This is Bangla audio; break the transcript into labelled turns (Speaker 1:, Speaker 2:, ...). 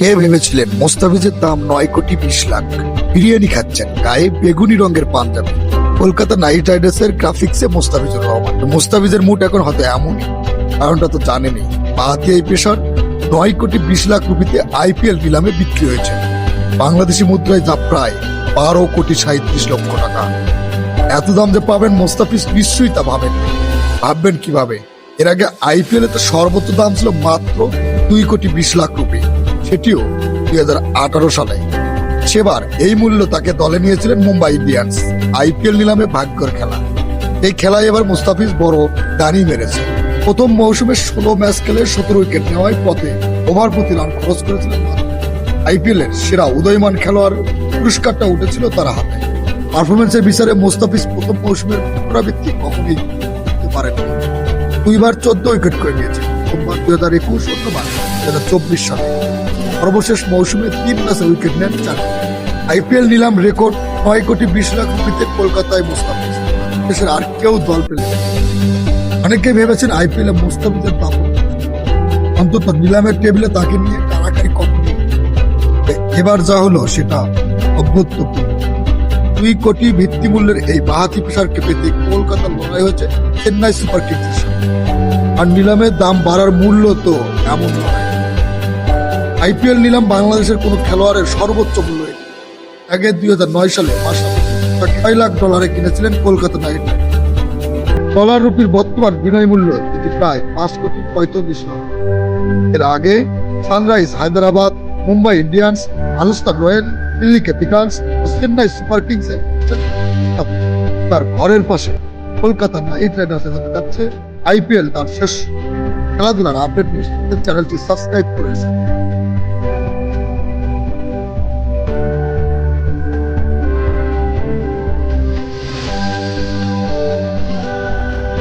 Speaker 1: কে ভেবেছিলেন মোস্তাফিজের দাম নয় কোটি বিশ লাখ? বিরিয়ানি খাচ্ছেন, গায়ে বেগুনি রঙের পাঞ্জাবি। কলকাতা নাইট রাইডার্সের গ্রাফিক্সে মোস্তাফিজুর রহমান। মোস্তাফিজের মুড এখন হয়তো এমনই, কারণটা তো জানেনি বাহাতি এই পেশার নয় কোটি বিশ লাখ রুপিতে আইপিএল নিলামে বিক্রি হয়েছে। বাংলাদেশি মুদ্রায় যা প্রায় বারো কোটি সাঁত্রিশ লক্ষ টাকা। এত দাম যে পাবেন মোস্তাফিজ নিশ্চয়ই তা ভাবেন ভাববেন কীভাবে? এর আগে আইপিএল তো সর্বোচ্চ দাম ছিল মাত্র দুই কোটি বিশ লাখ রুপি। সেটিও দুই হাজার আঠারো সালে। সেবার এই মূল্য তাকে দলে নিয়েছিলেন মুম্বাই ইন্ডিয়ান্স। আইপিএল নিলামে ভাগ্যর খেলা। এই খেলায় এবার মুস্তাফিজ বড় দানি মেরেছে। প্রথম মৌসুমে ষোলো ম্যাচ খেলে সতেরো উইকেট নেওয়ার পথে ওভার প্রতি রান খরচ করেছিলেন আইপিএল এর সেরা উদয়মান খেলোয়াড় পুরস্কারটা উঠেছিল তার হাতে। পারফরমেন্সের বিচারে মোস্তাফিজ প্রথম মৌসুমের পুনরাবৃত্তি কখনোই করতে পারেননি। দুইবার চোদ্দ উইকেট করে নিয়েছে। সোমবার দুই হাজার একুশ অন্যবার দুই হাজার চব্বিশ সালে। সর্বশেষ মৌসুমে তিন ম্যাচে উইকেট নেন চার। আইপিএল নিলাম রেকর্ড নয় কোটি বিশ লাখ রুপিতে কলকাতায় মুস্তাফিজ। দেশের আর কেউ দল পেলেন না। অনেকে ভেবেছেন আইপিএল মুস্তাফিজের দাম অন্তত নিলামের টেবিলে তাকে নিয়ে কারাকারি এ- এবার যা হলো সেটা অভূতপূর্ব। দুই কোটি ভিত্তিমূল্যের এই বাহাতি পেশারকে পেতে কলকাতার লড়াই হয়েছে চেন্নাই সুপার কিংসের আর নিলামের দাম বাড়ার মূল্য তো এমন নয়। আইপিএল নিলাম বাংলাদেশের কোনো খেলোয়াড়ের সর্বোচ্চ মূল্য। আগে দুই হাজার নয় সালে তাকে ছয় লাখ ডলারে কিনেছিলেন কলকাতা নাইট ডলার রুপির বর্তমান বিনিময় মূল্য এটি প্রায় পাঁচ কোটি পঁয়তাল্লিশ লাখ এর আগে sunrise Hyderabad, Mumbai Indians Rajasthan royal Delhi capitals Chennai super kings তার ঘরের পাশে কলকাতা নাইট রাইডার্সের হাতে যাচ্ছে আইপিএল তার শেষ খেলাধুলার আপডেট চ্যানেলটি সাবস্ক্রাইব করে